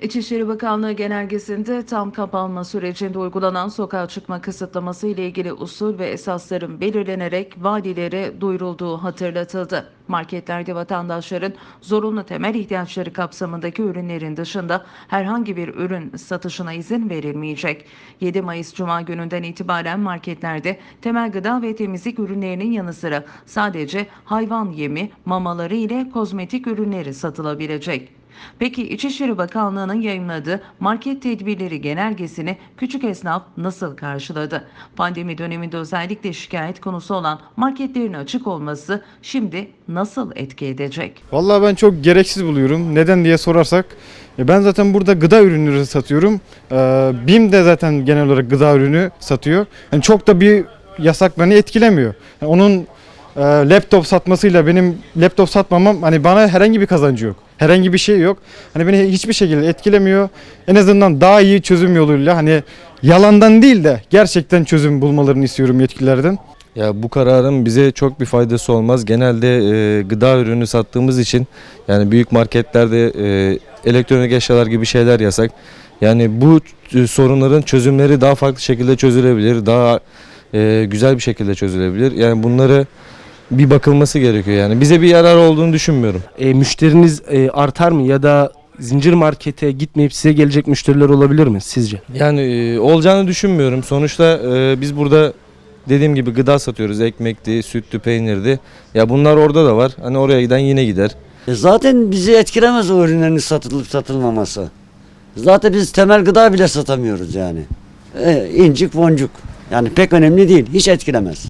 İçişleri Bakanlığı genelgesinde tam kapanma sürecinde uygulanan sokağa çıkma kısıtlaması ile ilgili usul ve esasların belirlenerek valilere duyurulduğu hatırlatıldı. Marketlerde vatandaşların zorunlu temel ihtiyaçları kapsamındaki ürünlerin dışında herhangi bir ürün satışına izin verilmeyecek. 7 Mayıs Cuma gününden itibaren marketlerde temel gıda ve temizlik ürünlerinin yanı sıra sadece hayvan yemi, mamaları ile kozmetik ürünleri satılabilecek. Peki İçişleri Bakanlığı'nın yayınladığı market tedbirleri genelgesini küçük esnaf nasıl karşıladı? Pandemi döneminde özellikle şikayet konusu olan marketlerin açık olması şimdi nasıl etki edecek? Vallahi ben çok gereksiz buluyorum. Neden diye sorarsak e, ben zaten burada gıda ürünleri satıyorum. Ee, BİM de zaten genel olarak gıda ürünü satıyor. Yani çok da bir yasak beni etkilemiyor. Yani onun e, laptop satmasıyla benim laptop satmamam hani bana herhangi bir kazancı yok. Herhangi bir şey yok. Hani beni hiçbir şekilde etkilemiyor. En azından daha iyi çözüm yoluyla hani yalandan değil de gerçekten çözüm bulmalarını istiyorum yetkililerden. Ya bu kararın bize çok bir faydası olmaz. Genelde e, gıda ürünü sattığımız için yani büyük marketlerde e, elektronik eşyalar gibi şeyler yasak. Yani bu e, sorunların çözümleri daha farklı şekilde çözülebilir. Daha e, güzel bir şekilde çözülebilir. Yani bunları bir bakılması gerekiyor yani. Bize bir yarar olduğunu düşünmüyorum. E, müşteriniz e, artar mı ya da zincir markete gitmeyip size gelecek müşteriler olabilir mi sizce? Yani e, olacağını düşünmüyorum. Sonuçta e, biz burada dediğim gibi gıda satıyoruz. Ekmekti, süttü, peynirdi. Ya bunlar orada da var. Hani oraya giden yine gider. E Zaten bizi etkilemez o ürünlerin satılıp satılmaması. Zaten biz temel gıda bile satamıyoruz yani. E, incik boncuk. Yani pek önemli değil. Hiç etkilemez.